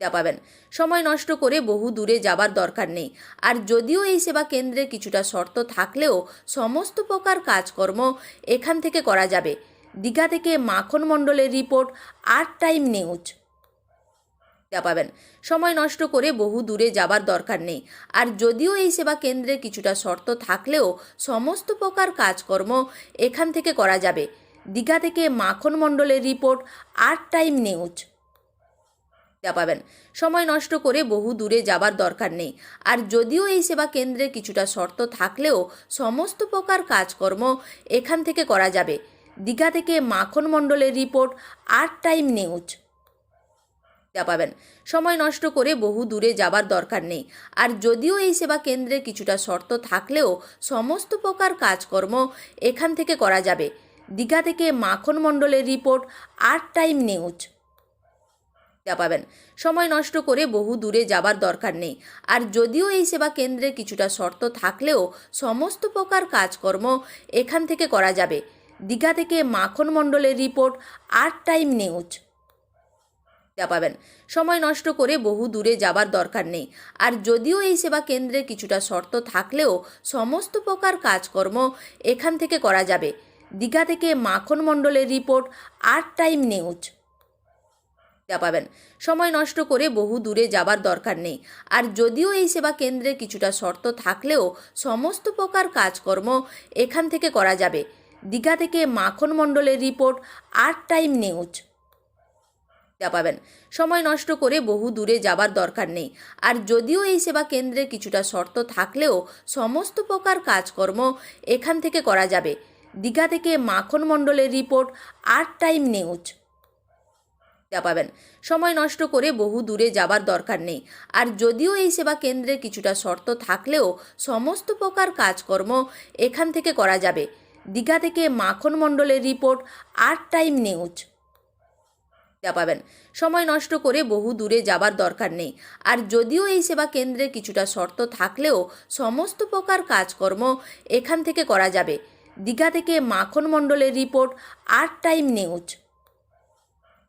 সুবিধা পাবেন। সময় নষ্ট করে বহু দূরে যাবার দরকার নেই। আর যদিও এই সেবা কেন্দ্রে কিছুটা শর্ত থাকলেও সমস্ত প্রকার কাজকর্ম এখান থেকে করা যাবে। দীঘা থেকে মাখন মণ্ডলের রিপোর্ট আর টাইম নিউজ। পাবেন। সময় নষ্ট করে বহু দূরে যাবার দরকার নেই। আর যদিও এই সেবা কেন্দ্রে কিছুটা শর্ত থাকলেও সমস্ত প্রকার কাজকর্ম এখান থেকে করা যাবে। দীঘা থেকে মাখন মণ্ডলের রিপোর্ট আর টাইম নিউজ। সুবিধা পাবেন। সময় নষ্ট করে বহু দূরে যাবার দরকার নেই। আর যদিও এই সেবা কেন্দ্রে কিছুটা শর্ত থাকলেও সমস্ত প্রকার কাজকর্ম এখান থেকে করা যাবে। দীঘা থেকে মাখন মণ্ডলের রিপোর্ট আর টাইম নিউজ। পাবেন। সময় নষ্ট করে বহু দূরে যাবার দরকার নেই। আর যদিও এই সেবা কেন্দ্রে কিছুটা শর্ত থাকলেও সমস্ত প্রকার কাজকর্ম এখান থেকে করা যাবে। দীঘা থেকে মাখন মণ্ডলের রিপোর্ট আর টাইম নিউজ। সুবিধা পাবেন। সময় নষ্ট করে বহু দূরে যাবার দরকার নেই। আর যদিও এই সেবা কেন্দ্রে কিছুটা শর্ত থাকলেও সমস্ত প্রকার কাজকর্ম এখান থেকে করা যাবে। দীঘা থেকে মাখন মণ্ডলের রিপোর্ট আর টাইম নিউজ। পাবেন। সময় নষ্ট করে বহু দূরে যাবার দরকার নেই। আর যদিও এই সেবা কেন্দ্রে কিছুটা শর্ত থাকলেও সমস্ত প্রকার কাজকর্ম এখান থেকে করা যাবে। দীঘা থেকে মাখন মণ্ডলের রিপোর্ট আর টাইম নিউজ। পাবেন। সময় নষ্ট করে বহু দূরে যাবার দরকার নেই। আর যদিও এই সেবা কেন্দ্রে কিছুটা শর্ত থাকলেও সমস্ত প্রকার কাজকর্ম এখান থেকে করা যাবে। দীঘা থেকে মাখন মণ্ডলের রিপোর্ট আর টাইম নিউজ। পাবেন। সময় নষ্ট করে বহু দূরে যাবার দরকার নেই। আর যদিও এই সেবা কেন্দ্রে কিছুটা শর্ত থাকলেও সমস্ত প্রকার কাজকর্ম এখান থেকে করা যাবে। দীঘা থেকে মাখন মণ্ডলের রিপোর্ট আর টাইম নিউজ। সুবিধা পাবেন। সময় নষ্ট করে বহু দূরে যাবার দরকার নেই। আর যদিও এই সেবা কেন্দ্রে কিছুটা শর্ত থাকলেও সমস্ত প্রকার কাজকর্ম এখান থেকে করা যাবে। দীঘা থেকে মাখন মণ্ডলের রিপোর্ট, আর টাইম নিউজ। পাবেন। সময় নষ্ট করে বহু দূরে যাবার দরকার নেই। আর যদিও এই সেবা কেন্দ্রে কিছুটা শর্ত থাকলেও সমস্ত প্রকার কাজকর্ম এখান থেকে করা যাবে। দীঘা থেকে মাখন মণ্ডলের রিপোর্ট, আর টাইম নিউজ।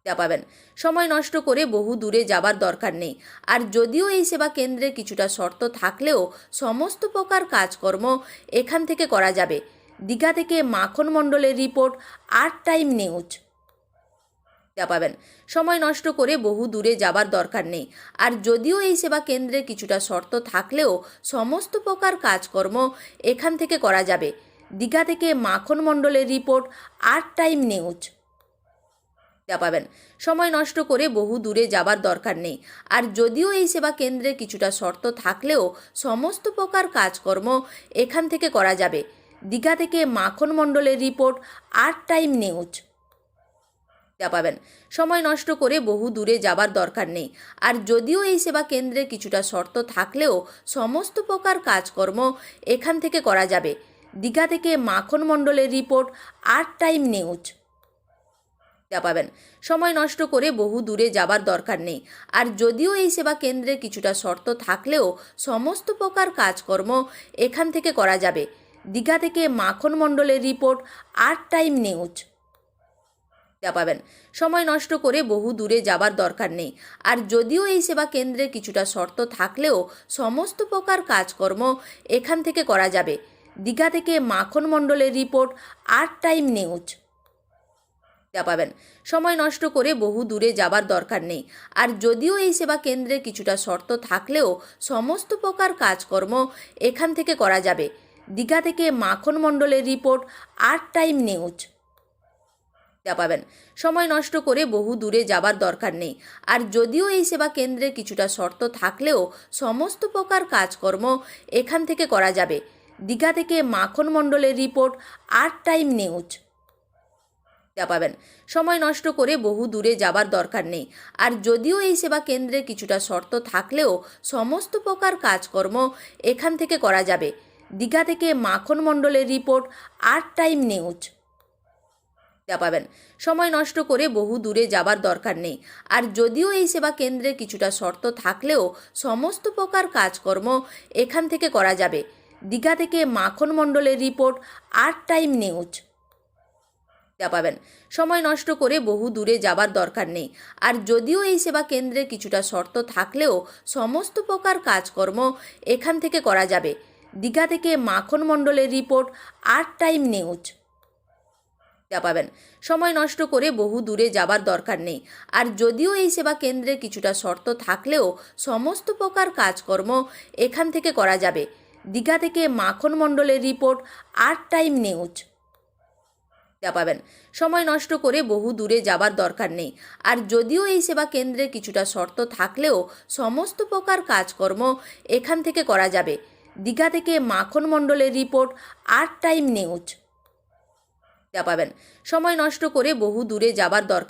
সুবিধা পাবেন। সময় নষ্ট করে বহু দূরে যাবার দরকার নেই। আর যদিও এই সেবা কেন্দ্রে কিছুটা শর্ত থাকলেও সমস্ত প্রকার কাজকর্ম এখান থেকে করা যাবে। দীঘা থেকে মাখন মণ্ডলের রিপোর্ট আর টাইম নিউজ। পাবেন। সময় নষ্ট করে বহু দূরে যাবার দরকার নেই। আর যদিও এই সেবা কেন্দ্রে কিছুটা শর্ত থাকলেও সমস্ত প্রকার কাজকর্ম এখান থেকে করা যাবে। দীঘা থেকে মাখন মণ্ডলের রিপোর্ট আর টাইম নিউজ। পাবেন। সময় নষ্ট করে বহু দূরে যাবার দরকার নেই। আর যদিও এই সেবা কেন্দ্রে কিছুটা শর্ত থাকলেও সমস্ত প্রকার কাজকর্ম এখান থেকে করা যাবে। দীঘা থেকে মাখন মণ্ডলের রিপোর্ট আর টাইম নিউজ পাবেন। সময় নষ্ট করে বহু দূরে যাবার দরকার নেই। আর যদিও এই সেবা কেন্দ্রে কিছুটা শর্ত থাকলেও সমস্ত প্রকার কাজকর্ম এখান থেকে করা যাবে। দীঘা থেকে মাখন মণ্ডলের রিপোর্ট আর টাইম নিউজ সুবিধা পাবেন। সময় নষ্ট করে বহু দূরে যাবার দরকার নেই। আর যদিও এই সেবা কেন্দ্রে কিছুটা শর্ত থাকলেও সমস্ত প্রকার কাজকর্ম এখান থেকে করা যাবে। দীঘা থেকে মাখন মণ্ডলের রিপোর্ট আর টাইম নিউজ। পাবেন। সময় নষ্ট করে বহু দূরে যাবার দরকার নেই। আর যদিও এই সেবা কেন্দ্রে কিছুটা শর্ত থাকলেও সমস্ত প্রকার কাজকর্ম এখান থেকে করা যাবে। দীঘা থেকে মাখন মণ্ডলের রিপোর্ট আর টাইম নিউজ। সুবিধা পাবেন। সময় নষ্ট করে বহু দূরে যাবার দরকার নেই। আর যদিও এই সেবা কেন্দ্রে কিছুটা শর্ত থাকলেও সমস্ত প্রকার কাজকর্ম এখান থেকে করা যাবে। দীঘা থেকে মাখন মণ্ডলের রিপোর্ট আর টাইম নিউজ। পাবেন। সময় নষ্ট করে বহু দূরে যাবার দরকার নেই। আর যদিও এই সেবা কেন্দ্রে কিছুটা শর্ত থাকলেও সমস্ত প্রকার কাজকর্ম এখান থেকে করা যাবে। দীঘা থেকে মাখন মণ্ডলের রিপোর্ট আর টাইম নিউজ। সুবিধা পাবেন। সময় নষ্ট করে বহু দূরে যাবার দরকার নেই। আর যদিও এই সেবা কেন্দ্রে কিছুটা শর্ত থাকলেও সমস্ত প্রকার কাজকর্ম এখান থেকে করা যাবে। দীঘা থেকে মাখন মণ্ডলের রিপোর্ট আর টাইম নিউজ। পাবেন। সময় নষ্ট করে বহু দূরে যাবার দরকার নেই। আর যদিও এই সেবা কেন্দ্রে কিছুটা শর্ত থাকলেও সমস্ত প্রকার কাজকর্ম এখান থেকে করা যাবে। দীঘা থেকে মাখন মণ্ডলের রিপোর্ট আর টাইম নিউজ। পাবেন। সময় নষ্ট করে বহু দূরে যাবার দরকার নেই। আর যদিও এই সেবা কেন্দ্রে কিছুটা শর্ত থাকলেও সমস্ত প্রকার কাজকর্ম এখান থেকে করা যাবে। দীঘা থেকে মাখন মণ্ডলের রিপোর্ট, আর টাইম নিউজ। পাবেন। সময় নষ্ট করে বহু দূরে যাবার দরকার নেই। আর যদিও এই সেবা কেন্দ্রে কিছুটা শর্ত থাকলেও সমস্ত প্রকার কাজকর্ম এখান থেকে করা যাবে। দীঘা থেকে মাখন মণ্ডলের রিপোর্ট, আর টাইম নিউজ। সুবিধা পাবেন। সময় নষ্ট করে বহু দূরে যাবার দরকার নেই। আর যদিও এই সেবা কেন্দ্রে কিছুটা শর্ত থাকলেও সমস্ত প্রকার কাজকর্ম এখান থেকে করা যাবে। দীঘা থেকে মাখন মণ্ডলের রিপোর্ট আর টাইম নিউজ। পাবেন। সময় নষ্ট করে বহু দূরে যাবার দরকার